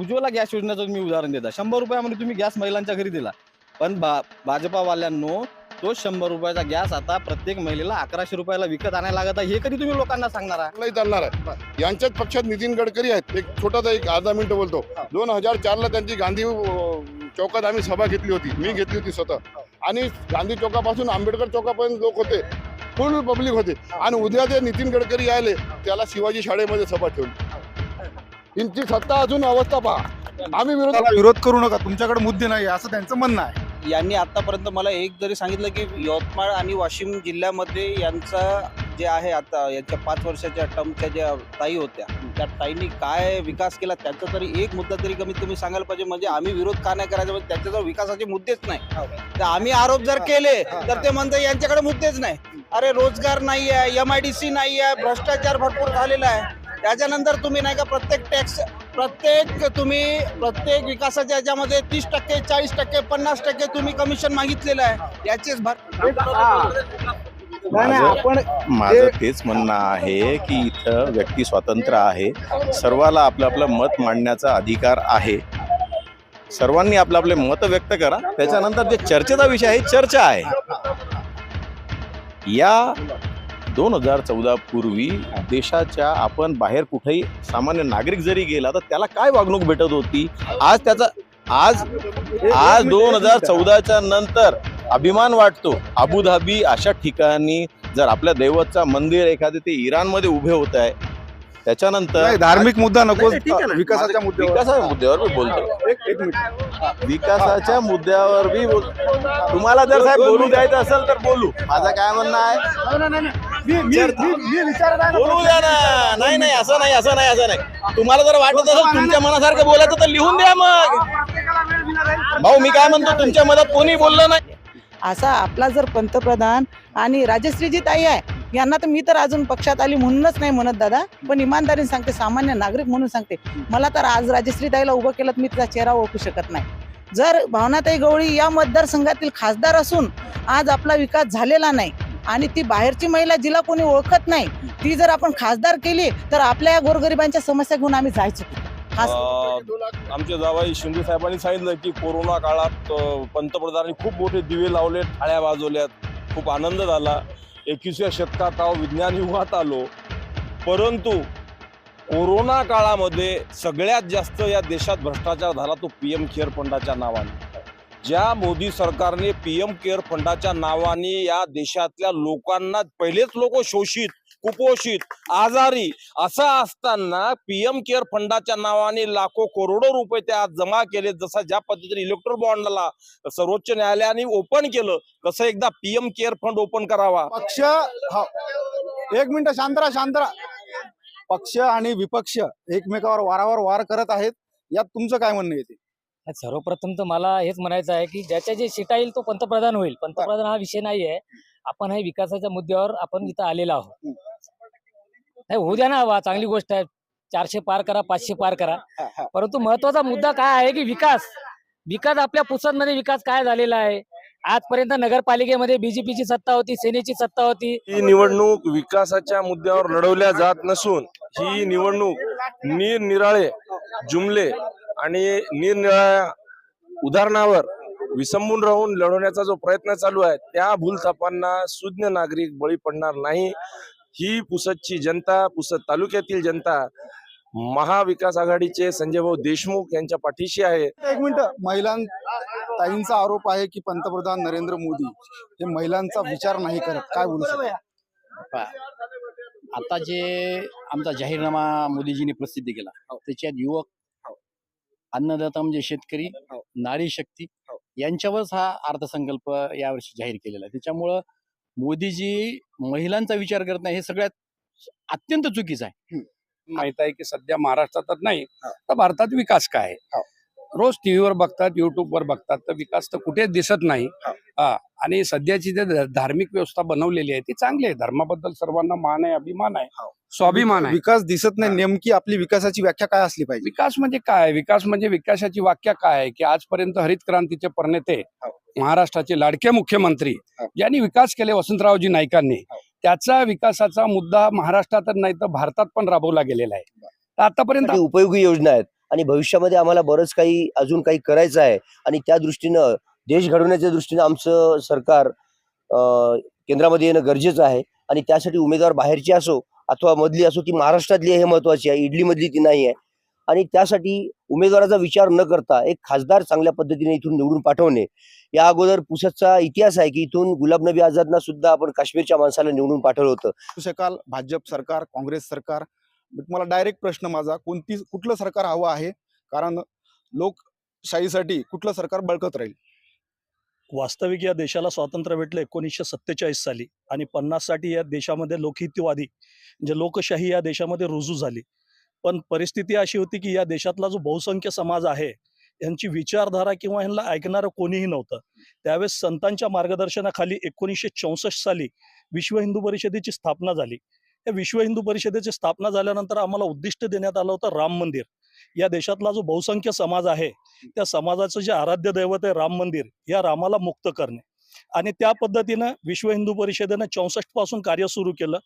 Ujjwala gas योजनेचं तुम्ही उदाहरण देता. शंभर रुपयामध्ये तुम्ही गॅस महिलांच्या घरी दिला. पण भा भाजपावाल्यांनो तो शंभर रुपयाचा गॅस आता प्रत्येक महिलेला अकराशे रुपयाला विकत आणायला लागत आहे. हे कधी तुम्ही लोकांना सांगणार चांगलाही चालणार आहे. यांच्याच पक्षात नितीन गडकरी आहेत. एक छोटासा एक अर्धा मिनिट बोलतो. दोन हजार चारला त्यांची गांधी चौकात आम्ही सभा घेतली होती. मी घेतली होती स्वतः. आणि गांधी चौकापासून आंबेडकर चौकापर्यंत लोक होते. फुल पब्लिक होते. आणि उद्या ते नितीन गडकरी आले त्याला शिवाजी शाळेमध्ये सभा ठेवली. यांची सत्ता अजून अवस्था पहा. आम्ही विरोध त्याला विरोध करू नका तुमच्याकडे मुद्दे नाही असं त्यांचं म्हणणं आहे. यांनी आतापर्यंत मला एक जरी सांगितलं की यवतमाळ आणि वाशिम जिल्ह्यामध्ये यांचा जे आहे आता यांच्या पाच वर्षाच्या टर्मच्या ज्या ताई होत्या त्या ताईंनी काय विकास केला त्याचा तरी एक मुद्दा तरी कमीत कमी सांगायला पाहिजे म्हणजे आम्ही विरोध का नाही करायचा म्हणजे त्याच्याजवळ विकासाचे मुद्देच नाही. तर आम्ही आरोप जर केले तर ते म्हणतात यांच्याकडे मुद्देच नाही. अरे रोजगार नाही आहे एम आय डी सी नाही आहे भ्रष्टाचार भरपूर झालेला आहे. त्याच्यानंतर तुम्ही नाही का प्रत्येक टॅक्स प्रत्येक तुम्ही प्रत्येक विकासाच्या याच्यामध्ये तीस टक्के चाळीस टक्के पन्नास टक्के तुम्ही कमिशन मागितलेलं आहे. याचेच भर माझं माझं तेच म्हणणं आहे की इथं व्यक्ती स्वातंत्र्य आहे. सर्वाला आपलं आपलं मत मांडण्याचा अधिकार आहे. सर्वांनी आपलं आपले मत व्यक्त करा. त्याच्यानंतर जे चर्चेचा विषय आहे चर्चा आहे. या दोन हजार चौदा पूर्वी देशाच्या आपण बाहेर कुठेही सामान्य नागरिक जरी गेला तर त्याला काय वागणूक भेटत होती? आज त्याचा आज आज दोन हजार चौदाच्या नंतर अभिमान वाटतो. अबुधाबी अशा ठिकाणी जर आपल्या दैवतचा मंदिर एखादे ते इराणमध्ये उभे होत आहे त्याच्यानंतर नाही, धार्मिक मुद्दा नको नाही, ठीक आहे ना. विकासाच्या मुद्द्यावर. विकासाच्या मुद्द्यावर मी बोलतो. एक एक मिनिट. विकासाच्या मुद्द्यावर मी बोल तुम्हाला जर साहेब बोलू द्यायचं असेल तर बोलू. माझं काय म्हणणं आहे? बोलू द्या ना. नाही नाही असं नाही असं नाही असं नाही. तुम्हाला जर वाटत असेल तुमच्या मनासारखं बोलायचं तर लिहून द्या मग. भाऊ मी काय म्हणतो तुमच्या मनात कोणी बोललं नाही? असा आपला जर पंतप्रधान आणि राजश्रीजी ताई आहे यांना तर मी तर अजून पक्षात आली म्हणूनच नाही म्हणत दादा. पण इमानदारीने सांगते सामान्य नागरिक म्हणून सांगते. मला तर आज राजश्री ताईला उभं केलं तर मी तिचा चेहरा ओळखू शकत नाही. जर भावनाताई गवळी या मतदारसंघातील खासदार असून आज आपला विकास झालेला नाही आणि ती बाहेरची महिला जिला कोणी ओळखत नाही ती जर आपण खासदार केली तर आपल्या या गोरगरिबांच्या समस्या घेऊन आम्ही जायचो. आमच्या आमचे जावाई शिंदे साहेबांनी सांगितलं की कोरोना काळात पंतप्रधानांनी खूप मोठे दिवे लावले ठाळ्या वाजवल्यात. खूप आनंद झाला. एकविसव्या शतकात आहो विज्ञान युगात आलो. परंतु कोरोना काळामध्ये सगळ्यात जास्त या देशात भ्रष्टाचार झाला तो पी एम केअर फंडाच्या नावाने. ज्या मोदी सरकारने पी एम केअर फंडाच्या नावाने या देशातल्या लोकांना पहिलेच लोक शोषित कुपोषित आजारी असं असताना पीएम केअर फंडाच्या नावाने लाखो करोडो रुपये त्या आज जमा केले. जसा ज्या पद्धतीने इलेक्ट्रोल बॉन्डला सर्वोच्च न्यायालयाने ओपन केलं तसं एकदा पीएम केअर फंड ओपन करावा. पक्ष हा. एक मिनिट शांतरा शांतरा पक्ष आणि विपक्ष एकमेकावर वारावर वार करत आहेत. यात तुमचं काय म्हणणं येते सर्वप्रथम तर मला हेच म्हणायचं आहे की ज्याच्या जे सीटा येईल तो पंतप्रधान होईल. पंतप्रधान हा विषय नाही आहे आपण हे विकासाच्या मुद्द्यावर आपण इथं आलेलो आहोत. नाही होऊ द्या ना चांगली गोष्ट आहे. चारशे पार करा पाचशे पार करा. परंतु महत्त्वाचा मुद्दा काय आहे की विकास. विकास आपल्या पुसदमध्ये विकास काय झालेला आहे? आजपर्यंत नगरपालिकेमध्ये बीजेपीची सत्ता होती सेनेची सत्ता होती. ही निवडणूक विकासाच्या मुद्द्यावर लढवल्या जात नसून ही निवडणूक निरनिराळे जुमले आणि निरनिराळ्या उदाहरणावर विसंबून राहून लढवण्याचा जो प्रयत्न चालू आहे त्या भूलथापांना सुज्ञ नागरिक बळी पडणार नाही. ही पुसदची जनता पुसद तालुक्यातील जनता महाविकास आघाडीचे संजय भाऊ देशमुख यांच्या पाठीशी आहे. एक मिनिट. महिलां ताईंचा आरोप आहे की पंतप्रधान नरेंद्र मोदी हे महिलांचा विचार नाही करत. काय बोलू शकता? आता जे आमचा जाहीरनामा मोदीजींनी प्रसिद्ध केला त्याच्यात युवक अन्नदाता म्हणजे शेतकरी नारी शक्ती यांच्यावरच हा अर्थसंकल्प यावर्षी जाहीर केलेला आहे. त्याच्यामुळं मोदीजी महिलांचा विचार करत नाही हे सगळ्यात अत्यंत चुकीचं आहे. माहीत आहे की सध्या महाराष्ट्रात नाही तर भारतात विकास काय आहे? रोज टीव्हीवर बघतात युट्यूबवर बघतात तर विकास तर कुठेच दिसत नाही. हा. आणि सध्याची जे धार्मिक व्यवस्था बनवलेली आहे ती चांगली आहे. धर्माबद्दल सर्वांना मान आहे अभिमान आहे. स्वाभिमान आहे. विकास दिसत नाही नेमकी आपली विकासाची व्याख्या काय असली पाहिजे? विकास म्हणजे काय? विकास म्हणजे विकासाची वाक्य काय आहे? की आजपर्यंत हरित क्रांतीचे प्रणेते महाराष्ट्राचे लाडके मुख्यमंत्री ज्यांनी विकास केले वसंतरावजी नाईकांनी. त्याचा विकासाचा मुद्दा महाराष्ट्रातच नाही तर भारतात पण राबवला गेलेला आहे. तर आतापर्यंत उपयोगी योजना आहेत आणि भविष्यामध्ये आम्हाला बरंच काही अजून काही करायचं आहे आणि त्या दृष्टीनं देश घडवण्याच्या दृष्टीनं आमचं सरकार केंद्रामध्ये येणं गरजेचं आहे आणि त्यासाठी उमेदवार बाहेरचे असो अथवा मधली असो ती महाराष्ट्रातली आहे हे महत्वाची आहे इडली मधली ती नाही आहे. आणि त्यासाठी उमेदवाराचा विचार न करता एक खासदार चांगल्या पद्धतीने इथून निवडून पाठवणे. या अगोदर पुसदचा इतिहास आहे की इथून गुलाब नबी आझादना सुद्धा आपण काश्मीरच्या माणसाला निवडून पाठवलं होतं. शकाल भाजप सरकार काँग्रेस सरकार. मी तुम्हाला डायरेक्ट प्रश्न माझा कोणती कुठलं सरकार हवं आहे? कारण लोकशाहीसाठी कुठलं सरकार बळकत राहील? वास्तविक या देशाला स्वातंत्र्य भेटलं एकोणीसशे सत्तेचाळीस साली. आणि पन्नाससाठी या देशामध्ये लोकहितवादी म्हणजे लोकशाही या देशामध्ये रुजू झाली. पण परिस्थिती अशी होती की या देशातला जो बहुसंख्य समाज आहे यांची विचारधारा किंवा यांना ऐकणारं कोणीही नव्हतं. त्यावेळेस संतांच्या मार्गदर्शनाखाली एकोणीसशे चौसष्ट साली विश्व हिंदू परिषदेची स्थापना झाली. या विश्व हिंदू परिषदेची स्थापना झाल्यानंतर आम्हाला उद्दिष्ट देण्यात आलं होतं राम मंदिर. या देशातला जो बहुसंख्य समाज आहे त्या समाजाचं जे आराध्य दैवत आहे राम मंदिर या रामाला मुक्त करणे. आणि त्या पद्धतीनं विश्व हिंदू परिषदेनं चौसष्टपासून कार्य सुरू केलं.